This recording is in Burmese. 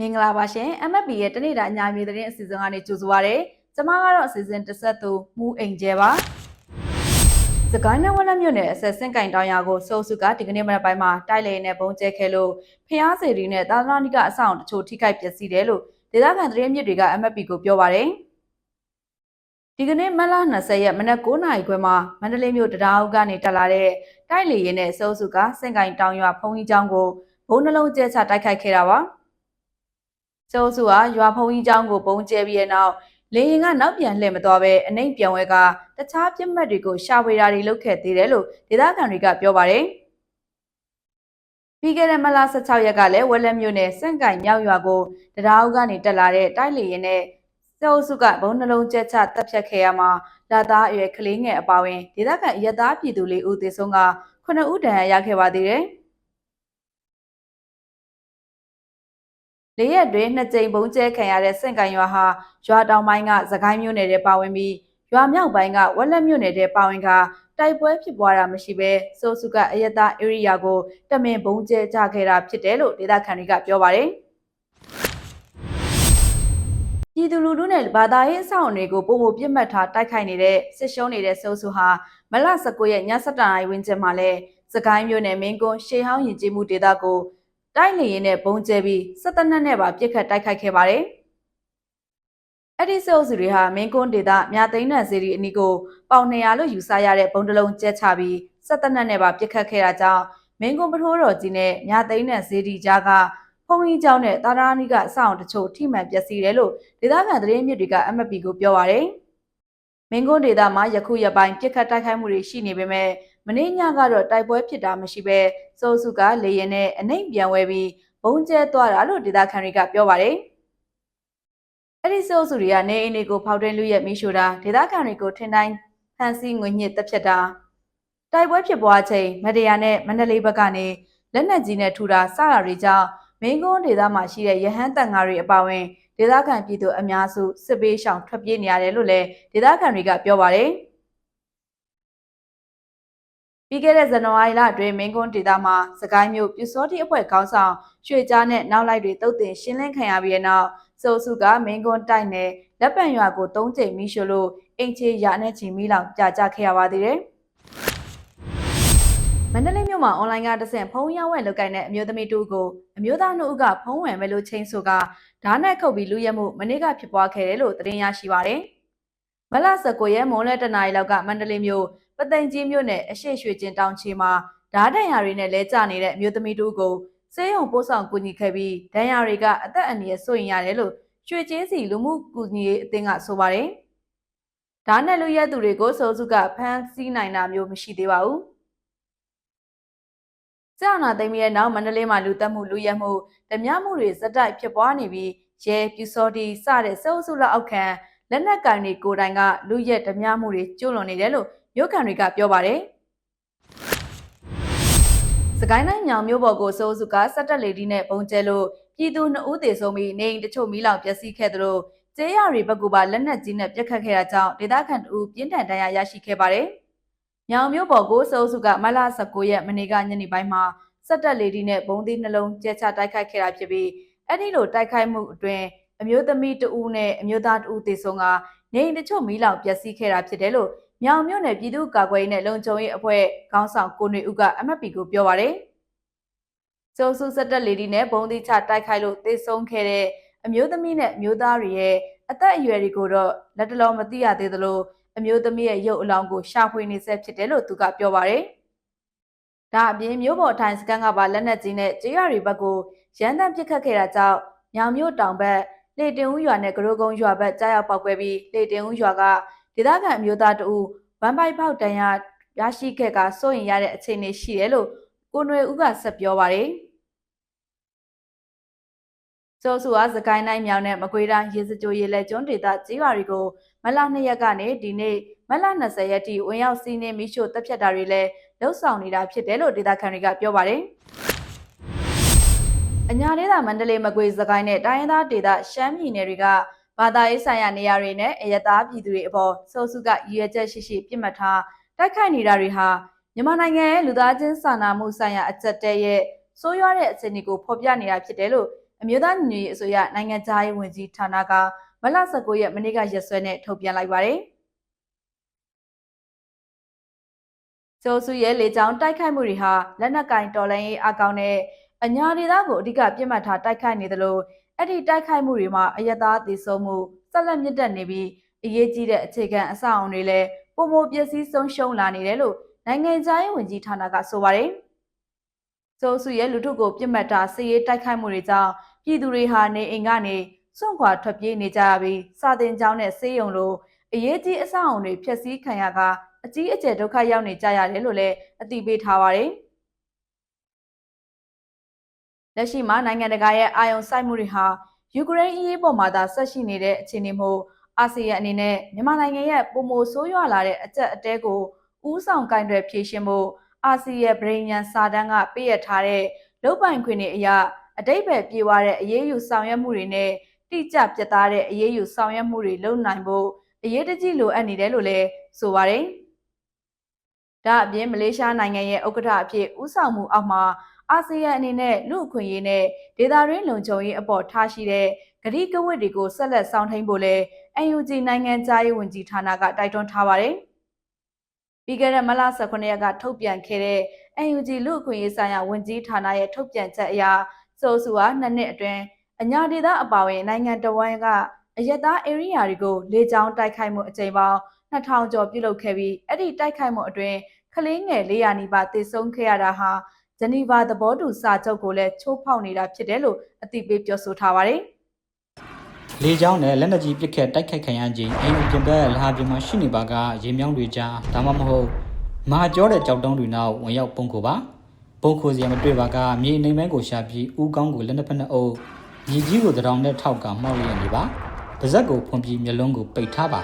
မင်္ဂလာပါရှင် MFP ရဲ့တနေ့တာအညာမြေသတင်းအစီအစဉ်ကနေကြိုဆိုပါရစေ။ကျွန်မကတော့အစီအစဉ်တစ်ဆက်သူမူအိမ်ကျဲပါ။စကိုင်းနယ်ဝက်လက်မြို့နယ်အဆက်စင်ကင်တောင်ယာကိုစိုးစုကဒီကနေ့မနက်ပိုင်းမှာတိုက်လေနဲ့ပုံကျဲခဲလို့ဖျားစေရီနဲ့သာသနာ့နိကအဆောင်တချို့ထိခိုက်ပျက်စီးတယ်လို့ဒေသခံသတင်းမြစ်တွေက MFP ကိုပြောပါရယ်။ဒီကနေ့မတ်လ20ရက်မနက်9:00နာရီခွဲမှာမန္တလေးမြို့တရားအုပ်ကနေတက်လာတဲ့တိုက်လေရင်နဲ့စိုးစုကစင်ကင်တောင်ရွာဖုံကြီးကျောင်းကိုဘုံနှလုံးကျဲချတိုက်ခိုက်ခဲ့တာပါ။ စိုးစုကရွာဖုံကြီးကျောင်းကိုပုံကျဲပြီးတဲ့နောက်လေရင်ကနောက်ပြန်လှည့်မသွားပဲအနှိမ့်ပြန်ဝဲကတခြားပြစ်မှတ်တွေကိုရှာဖွေတာတွေလုပ်ခဲ့သေးတယ်လို့ဒေသခံတွေကပြောပါတယ်။ပြီးခဲ့တဲ့မလ16ရက်ကလည်းဝက်လက်မြို့နယ်စန့်ကင်မြောက်ရွာကိုတရားအုပ်ကနေတက်လာတဲ့တိုက်လေရင်နဲ့စေအုပ်စုကဘုံနှလုံးကျက်ချတပ်ဖြတ်ခဲ့ရမှာလာသားအရွယ်ကလေးငယ်အပါဝင်ဒေသခံရက်သားပြည်သူလေးဦးသေဆုံးက9ဦးဒဏ်ရာရခဲ့ပါသေးတယ်။ လေးရက်တွင်နှစ်ကြိမ်ဘုံကျဲခံရတဲ့စင့်ကန်ရွာဟာရွာတောင်ပိုင်းကသခိုင်းမြို့နယ်ထဲပါဝင်ပြီးရွာမြောက်ပိုင်းကဝက်လက်မြို့နယ်ထဲပါဝင်ကတိုက်ပွဲဖြစ်ပွားတာမရှိဘဲစိုးစုကအယက်သားဧရိယာကိုတမင်ဘုံကျဲကြခဲ့တာဖြစ်တယ်လို့ဒေသခံတွေကပြောပါတယ်။ပြည်သူလူထုနဲ့ဘာသာရေးအဆောက်အအုံတွေကိုပုံမပြစ်မှတ်ထားတိုက်ခိုက်နေတဲ့စစ်ရှုံးနေတဲ့စိုးစုဟာမလ19ရက်ည7:00နာရီဝန်းကျင်မှာလဲစကိုင်းမြို့နယ်မင်းကွန်းရှေးဟောင်းယဉ်ကျေးမှုဒေသကို တိုက်လေရင်နဲ့ဘုံကျဲပြီးစစ်တပ်နက်နဲ့ပါပြစ်ခတ်တိုက်ခိုက်ခဲ့ပါတယ်။အဲ့ဒီစိုးစုတွေဟာမင်းကွန်းဒေသမြသိန်းနံစီရီအနီးကိုပေါင်200လို့ယူဆရတဲ့ဘုံတလုံးကျဲချပြီးစစ်တပ်နက်နဲ့ပါပြစ်ခတ်ခဲ့တာကြောင့်မင်းကွန်းပထိုးတော်ကြီးနဲ့မြသိန်းနံစီရီကြားကဖုန်ကြီးကျောင်းနဲ့တာရာနီကအဆောင်တချို့ထိမှန်ပျက်စီးတယ်လို့ဒေသခံသတင်းမြစ်တွေက MFP ကိုပြောပါရယ်မင်းကွန်းဒေသမှာယခုရပိုင်းပြစ်ခတ်တိုက်ခိုက်မှုတွေရှိနေပေမဲ့ မနေ့ညကတော့တိုက်ပွဲဖြစ်တာမရှိဘဲစိုးစုကလေရင်နဲ့အနှိမ့်ပြန်ဝဲပြီးဘုံကျဲသွားတာလို့ဒေသခံတွေကပြောပါတယ်အဲ့ဒီစိုးစုတွေကနေအိမ်တွေကိုဖောက်တွင်းလူရဲ့မိရှို့တာဒေသခံတွေကိုထင်တိုင်းဖန်ဆီးငွေညစ်တက်ဖြတ်တာတိုက်ပွဲဖြစ်ပွားချိန်မတရားနဲ့မန္တလေးဘက်ကနေလက်နက်ကြီးနဲ့ထူတာစတာတွေကြောင့်မင်းကုန်းဒေသမှာရှိတဲ့ရဟန်းတန်ဃာတွေအပါအဝင်ဒေသခံပြည်သူအများစုစစ်ပေးရှောင်ထွက်ပြေးနေရတယ်လို့လည်းဒေသခံတွေကပြောပါတယ်။ ပြီးခဲ့တဲ့ဇန်နဝါရီလအတွင်းမင်းကွန်းဒေသမှာစကိုင်းမြို့ပြူစောတိအဖွဲ့ခေါင်းဆောင်ရွှေကြားနဲ့နောက်လိုက်တွေတုတ်တင်ရှင်းလင်းခံရပြီးတဲ့နောက်စိုးစုကမင်းကွန်းတိုက်နယ်လက်ပံရွာကို၃ချိန်မိရှို့လို့အင်ချေရနဲ့ချီမီလောင်ကြာကြခဲ့ရပါသေးတယ်။မန္တလေးမြို့မှာအွန်လိုင်းကတဆင့်ဖုန်းရောင်းဝယ်လုပ်ကိုင်တဲ့အမျိုးသမီးတူကိုအမျိုးသားနှုတ်ကဖုန်းဝယ်မယ်လို့ချိန်ဆိုကဓာတ်နဲ့ခုတ်ပြီးလူရဲမှုမနေ့ကဖြစ်ပွားခဲ့တယ်လို့သတင်းရရှိပါတယ်။မလ19ရက်မွန်လဲတနာရီလောက်ကမန္တလေးမြို့ ပသိမ်ကြီးမြို့နယ်အရှိရွှေကျင်တောင်ချေမှာဓာတ်ဒဏ်ရာတွေနဲ့လဲကျနေတဲ့အမျိုးသမီးတူကိုစေယုံပို့ဆောင်ကူညီခဲ့ပြီးဒဏ်ရာတွေကအသက်အန္တရာယ်စိုးရင်ရတယ်လို့ရွှေချင်းစီလူမှုကူညီရေးအသင်းကဆိုပါတယ်။ဓာတ်နဲ့လူရဲသူတွေကိုစိုးစုကဖမ်းဆီးနိုင်တာမျိုးမရှိသေးပါဘူး။ကြာနာသိမ်းပြီးတဲ့နောက်မန္တလေးမှာလူတက်မှုလူရဲမှုဓမြမှုတွေဇက်တိုက်ဖြစ်ပွားနေပြီးရဲပြူစောတီစတဲ့စအုပ်စုလက်အောက်ခံလက်နက်ကင်တွေကိုတိုင်ကလူရဲဓမြမှုတွေကျူးလွန်နေတယ်လို့ မြို့ခံတွေကပြောပါတယ်။စကိုင်းတိုင်းညောင်မြို့ပေါ်ကိုစိုးစုကစက်တက်လေဒီနဲ့ပုံကျဲလို့ပြည်သူ2ဦးသေဆုံးပြီးနေအိမ်တချို့မီးလောင်ပျက်စီးခဲ့သလိုကျေးရွာတွေဘက်ကပါလက်နက်ကြီးနဲ့ပြက်ခတ်ခဲ့တာကြောင့်ဒေသခံတို့ပြင်းထန်ဒဏ်ရာရရှိခဲ့ပါတယ်။ညောင်မြို့ပေါ်ကိုစိုးစုကမလ19ရက်မနေ့ကညနေပိုင်းမှာစက်တက်လေဒီနဲ့ဘုံသီးနှလုံးကျဲချတိုက်ခိုက်ခဲ့တာဖြစ်ပြီးအဲ့ဒီလိုတိုက်ခိုက်မှုအတွင်းအမျိုးသမီးတဦးနဲ့အမျိုးသားတဦးသေဆုံးကနေအိမ်တချို့မီးလောင်ပျက်စီးခဲ့တာဖြစ်တယ်လို့ မြောင်မြို့နယ်ပြည်သူ့ကာကွယ်ရေးနဲ့လုံခြုံရေးအဖွဲ့ခေါင်းဆောင်ကိုနေဦးက MFP ကိုပြောပါရယ်ကျုံစုစက်တက်လေဒီနဲ့ဘုံသီးချတိုက်ခိုက်လို့သေဆုံးခဲ့တဲ့အမျိုးသမီးနဲ့အမျိုးသားတွေရဲ့အသက်အရွယ်တွေကိုတော့လက်တလုံးမသိရသေးသလိုအမျိုးသမီးရဲ့ရုပ်အလောင်းကိုရှာဖွေနေဆက်ဖြစ်တယ်လို့သူကပြောပါရယ်ဒါအပြင်မြို့ပေါ်ထိုင်စကန်ကပါလက်နက်ကြီးနဲ့ကြေးရတွေဘက်ကိုရန်တမ်းပစ်ခတ်ခဲ့တာကြောင့်ညောင်မြို့တောင်ဘက်လေတင်ဦးရွာနဲ့ကရိုကုန်းရွာဘက်ကြားရောက်ပောက်ကွဲပြီးလေတင်ဦးရွာက ဒေသခံအမျိုးသားတဦးဗန်ပိုက်ဖောက်တန်ရရရှိခဲ့ကစိုးရင်ရတဲ့အခြေအနေရှိတယ်လို့ကိုနွယ်ဦးကဆက်ပြောပါတယ်ကျော်စုအားစကိုင်းတိုင်းမြောင်နဲ့မကွေးတိုင်းရေစကြိုရေလက်ကျွန်းဒေသကြီးရွာတွေကိုမလ2ရက်ကနေဒီနေ့မလ20ရက်ထိဝင်ရောက်စီးနင်းမိရှို့တပ်ဖြတ်တာတွေလည်းလှုပ်ဆောင်နေတာဖြစ်တယ်လို့ဒေသခံတွေကပြောပါတယ်။အညာဒေသမန္တလေးမကွေးစကိုင်းနဲ့တိုင်းရင်းသားဒေသရှမ်းပြည်နယ်တွေက ဘာသာရေးဆိုင်ရာနေရာတွေနဲ့အယက်သားပြည်သူတွေအပေါ်စိုးစုကရည်ရွယ်ချက်ရှိရှိပြစ်မှတ်ထားတိုက်ခိုက်နေတာတွေဟာမြန်မာနိုင်ငံရဲ့လူသားချင်းစာနာမှုဆိုင်ရာအကျက်တဲရဲ့ဆိုးရွားတဲ့အခြေအနေကိုဖော်ပြနေတာဖြစ်တယ်လို့အမျိုးသားညီညွတ်ရေးအစိုးရနိုင်ငံသားရေးဝန်ကြီးဌာနကမလ19ရက်မနေ့ကရက်စွဲနဲ့ထုတ်ပြန်လိုက်ပါတယ်။ကျိုးစုရဲ့လေကြောင်းတိုက်ခိုက်မှုတွေဟာလက်နက်ကင်တော်လိုင်းရေးအကောင့်နဲ့အညာဒေသကိုအဓိကပြစ်မှတ်ထားတိုက်ခိုက်နေသလို အဲ့ဒီတိုက်ခိုက်မှုတွေမှာအယက်သားသေဆုံးမှုဆက်လက်မြင့်တက်နေပြီးအရေးကြီးတဲ့အခြေခံအဆောက်အအုံတွေလည်းပုံမပျက်စီးဆုံးရှုံးလာနေတယ်လို့နိုင်ငံခြားရေးဝန်ကြီးဌာနကဆိုပါတယ်။ကျိုးစုရဲ့လူထုကိုပြစ်မှတ်ထားစစ်ရေးတိုက်ခိုက်မှုတွေကြောင့်ပြည်သူတွေဟာနေအိမ်ကနေစွန့်ခွာထွက်ပြေးနေကြရပြီးစာတင်ကျောင်းနဲ့ဆေးရုံလိုအရေးကြီးအဆောက်အအုံတွေဖျက်ဆီးခံရကအကြီးအကျယ်ဒုက္ခရောက်နေကြရတယ်လို့လည်းအသိပေးထားပါတယ်။ လက်ရှိမှာနိုင်ငံတကာရဲ့အာရုံစိုက်မှုတွေဟာယူကရိန်းအရေးပေါ်မှာသာဆက်ရှိနေတဲ့အခြေအနေမို့အာဆီယံအနေနဲ့မြန်မာနိုင်ငံရဲ့ပုံမိုဆိုးရွားလာတဲ့အကြက်အတဲကိုဥဆောင်ကင်တွယ်ဖြေရှင်းဖို့အာဆီယံဗြိဉ္ဉ်စာတမ်းကပေးရထားတဲ့လုတ်ပိုင်ခွင့်တွေအရအတိတ်ပဲပြေဝတဲ့အရေးယူဆောင်ရွက်မှုတွေနဲ့တိကျပြတ်သားတဲ့အရေးယူဆောင်ရွက်မှုတွေလုပ်နိုင်ဖို့အရေးတကြီးလိုအပ်နေတယ်လို့လည်းဆိုပါတယ်။ဒါအပြင်မလေးရှားနိုင်ငံရဲ့ဥက္ကဋ္ဌအဖြစ်ဦးဆောင်မှုအောက်မှာ အာဆီယံအနေနဲ့လူအခွင့်အရေးနဲ့ဒေသတွင်းလုံခြုံရေးအပေါ်ထားရှိတဲ့ဂတိကဝတ်တွေကိုဆက်လက်ဆောင်ထိန်ဖို့လဲ UNG နိုင်ငံသားရေးဝန်ကြီးဌာနကတိုက်တွန်းထားပါတယ်။ပြီးခဲ့တဲ့မလ18ရက်ကထုတ်ပြန်ခဲ့တဲ့ UNG လူအခွင့်အရေးဆိုင်ရာဝန်ကြီးဌာနရဲ့ထုတ်ပြန်ချက်အရစိုးစုဟာနှစ်နှစ်အတွင်းအညာဒေသအပါအဝင်နိုင်ငံတော်ဝန်ကအယက်သား area တွေကိုလေကြောင်းတိုက်ခိုက်မှုအကြိမ်ပေါင်း2000ကျော်ပြုလုပ်ခဲ့ပြီးအဲ့ဒီတိုက်ခိုက်မှုအတွင်းကလေးငယ်400နီးပါးသေဆုံးခဲ့ရတာဟာ ဂျနီဗာသဘောတူစာချုပ်ကိုလည်းချိုးဖောက်နေတာဖြစ်တယ်လို့အသိပေးပြောဆိုထားပါတယ်။လေကြောင်းနဲ့လက်နက်ကြီးပစ်ခတ်တိုက်ခိုက်ခံရခြင်းအိမ်အပြင်ဘက်လဟာပြင်မှာရှိနေပါကရေမြောင်းတွေကြားဒါမှမဟုတ်မဟာကျောတဲ့ကြောက်တုံးတွေနောက်ဝင်ရောက်ပုံခိုပါပုံခိုစရာမတွေ့ပါကမြေအိမ်ပိုင်းကိုရှာပြီးဥကောင်းကိုလက်နှစ်ဖက်နှစ်အုပ်မြေကြီးကိုတရောင်နဲ့ထောက်ကမှောက်ရနေပါပါဇက်ကိုဖွန်ပြီးမျက်လုံးကိုပိတ်ထားပါ